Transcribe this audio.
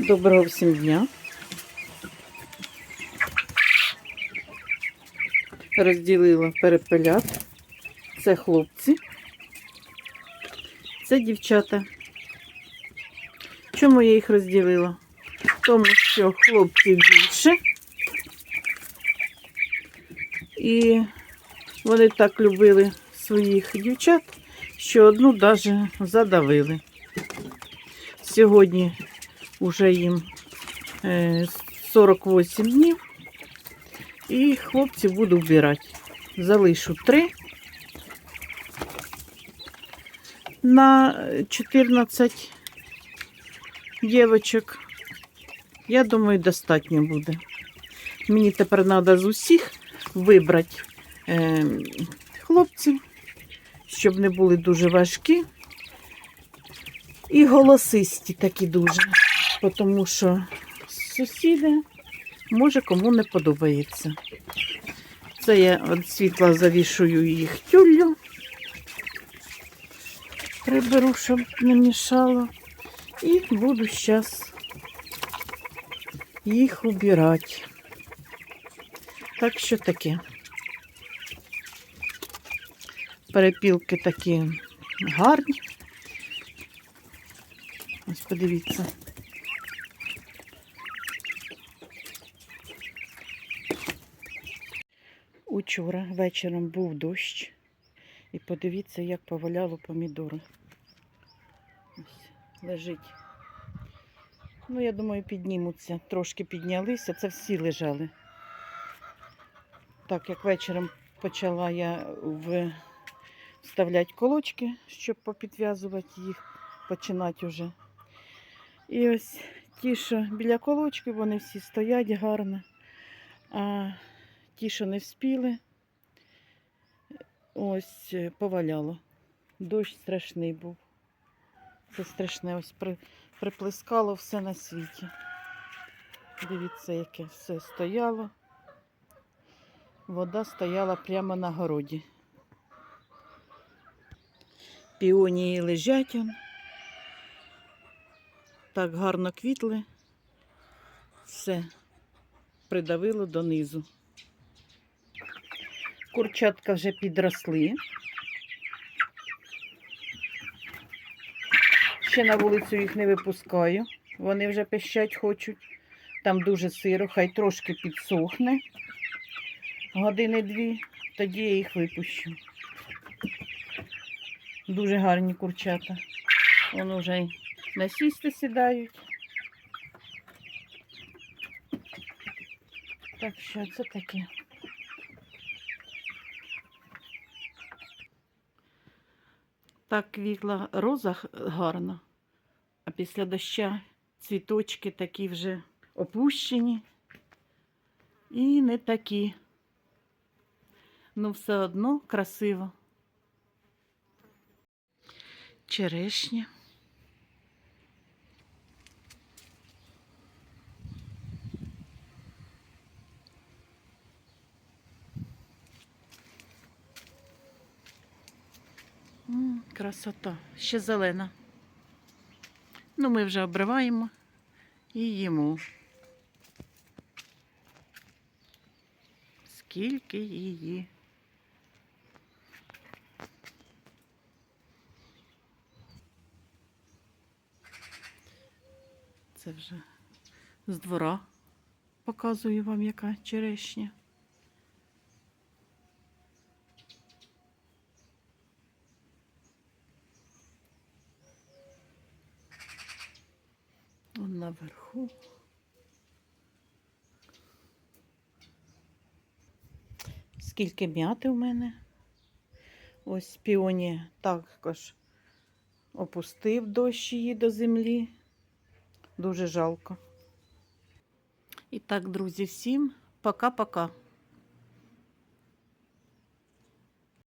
Доброго всім дня. Розділила перепелят. Це хлопці. Це дівчата. Чому я їх розділила? Тому що хлопців більше. І вони так любили своїх дівчат, що одну навіть задавили. Сьогодні вже їм е, 48 днів. І хлопці буду вбирати. Залишу 3 на 14 дівочок. Я думаю, достатньо буде. Мені тепер треба з усіх вибрати е, хлопців, щоб не були дуже важкі. І голосисті такі дуже, тому що сусіди може кому не подобається. Це я від світла завішую їх тюллю. Приберу, щоб не мішало. І буду зараз їх убирати. Так що таке. Перепілки такі гарні. Ось подивіться. Учора вечором був дощ. І подивіться, як поваляло помідори. Ось, лежить. Ну, я думаю, піднімуться. Трошки піднялися. Це всі лежали. Так, як вечором почала я вставляти колочки, щоб попідв'язувати їх, починати вже. І ось ті, що біля колочки, вони всі стоять гарно. А ті, що не вспіли, ось е, поваляло. Дощ страшний був. Це страшне, ось при, приплескало все на світі. Дивіться, яке все стояло. Вода стояла прямо на городі. Піонії лежать. Так гарно квітли. Все придавило донизу. Курчатка вже підросли. Ще на вулицю їх не випускаю. Вони вже пищать хочуть. Там дуже сиро, хай трошки підсохне. Години дві, тоді я їх випущу. Дуже гарні курчата. Вони вже насісти сідають. Так що це таке. Так квітла роза гарна, а після доща цвіточки такі вже опущені і не такі. Ну, все одно красиво. Черешня. Красота. Ще зелена. Ну, ми вже обриваємо і їмо. Скільки її. Це вже з двора показую вам, яка черешня. Наверху. Скільки м'яти у мене. Ось піоні також опустив дощ її до землі. Дуже жалко. І так, друзі, всім пока-пока.